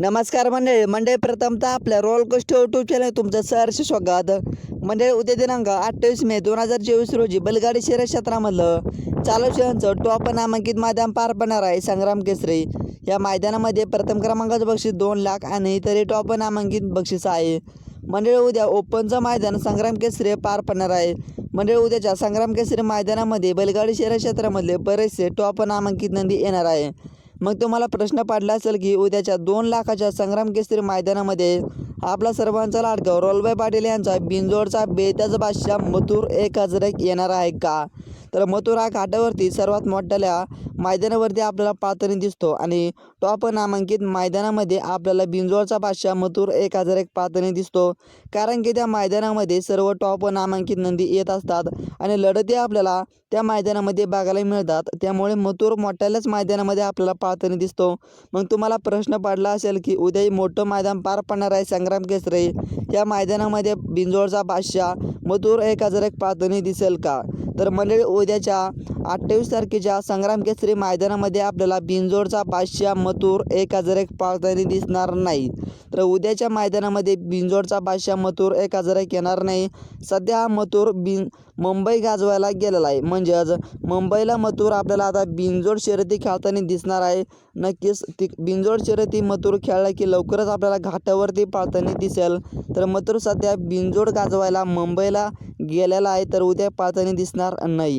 नमस्कार मंडळी. मंडळी प्रथमतः आपल्या रोल कोस्ट यूट्यूब चॅनल तुमचं सहर्ष स्वागत. मंडळी उद्या दिनांक अठ्ठावीस मे दोन हजार चोवीस रोजी बलगाडी शहर क्षेत्रामधलं चालू शहरांचं टॉप नामांकित मैदान पार पडणार आहे संग्राम केसरी. या मैदानामध्ये प्रथम क्रमांकाचं बक्षीस दोन लाख आणि इतरही टॉप नामांकित बक्षीस आहे. मंडळी उद्या ओपनचं मैदान संग्राम केसरी पार पडणार आहे. मंडळी उद्याच्या संग्राम केसरी मैदानामध्ये बलगाडी शहर क्षेत्रामधले बरेचसे टॉप नामांकित नंदी येणार आहे. मग तुम्हाला प्रश्न पडला असेल की उद्याच्या दोन लाखाच्या संग्राम केसरी मैदानामध्ये आपला सर्वांचा लाडका रोलभाई पाटील यांचा बिंजोडचा बेताज बादशाह मथुर एक हजार एक येणार आहे का? तर मथुर हा घाटावरती सर्वात मोठ्या मैदानावरती आपल्याला पाहताना दिसतो आणि टॉप नामांकित मैदानामध्ये आपल्याला बिंजोडचा बादशाह मथुर एक हजार एक पाहताना दिसतो. कारण की त्या मैदानामध्ये सर्व टॉप नामांकित नंदी येत असतात आणि लढती आपल्याला त्या मैदानामध्ये बघायला मिळतात. त्यामुळे मथुर मोठ्याल्याच मैदानामध्ये आपल्याला पाहताना दिसतो. मग तुम्हाला प्रश्न पडला असेल की उद्याही मोठं मैदान पार पडणार आहे संग्राम केसरी या मैदानामध्ये बिंजोडचा बादशाह मथुर एक हजार एक पाहताना दिसेल का? तर मंडळी उद्याच्या अठ्ठावीस तारखेच्या संग्राम केसरी मैदानामध्ये आपल्याला बिंजोडचा बादशाह मथुर एक हजार एक पाळताना दिसणार नाही. तर उद्याच्या मैदानामध्ये बिंजोडचा बादशाह मथूर एक हजार एक येणार नाही. सध्या हा मथुर बिन मुंबई गाजवायला गेलेला आहे. म्हणजेच मुंबईला मथूर आपल्याला आता बिंजोड शर्यती खेळताना दिसणार आहे. नक्कीच ती बिंजोड शर्यती मथूर खेळला की लवकरच आपल्याला घाटावरती पाळताना दिसेल. तर मथूर सध्या बिंजोड गाजवायला मुंबईला गेलेला आहे. तर उद्या पाळताना दिसणार नाही.